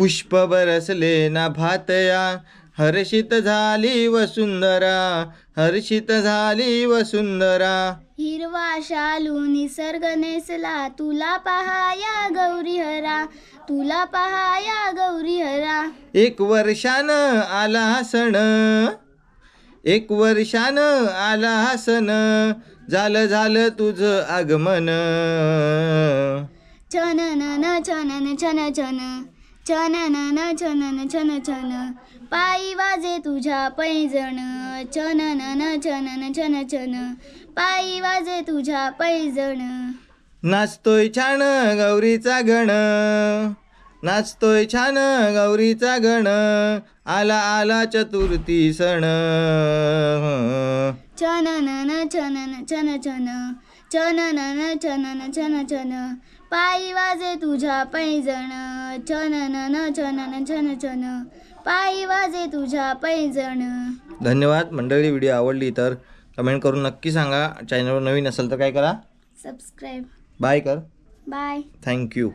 पुष्प बरसले ना भातया हर्षित झाली वसुंधरा हर्षित झाली वसुंधरा हिरवा शालू निसर्ग नेसला तुला पहाया गौरीहरा तुला पहाया गौरीहरा एक वर्षानं आला सण एक वर्षानं आला सण झालं झालं तुझं आगमन. छनन छनन छन छन. छनन छनन छन छन पायी वाजे तुझ्या पैजण। छनन छनन छन छन पायी वाजे तुझ्या पैजण। नाचतोय छान गौरीचा गण। नाचतोय छान गौरीचा गण। आला आला चतुर्थी सण। छनन छनन छन छन छनन छनन छन छन पायी वाजे तुझ्या पैजण। छनन छनन छन छन पायी वाजे तुझ्या पैजण धन्यवाद. मंडळी व्हिडिओ आवडली तर कमेंट करून नक्की सांगा. चॅनलवर नवीन असेल तर काय करा? सबस्क्राईब बाय कर. Bye thank you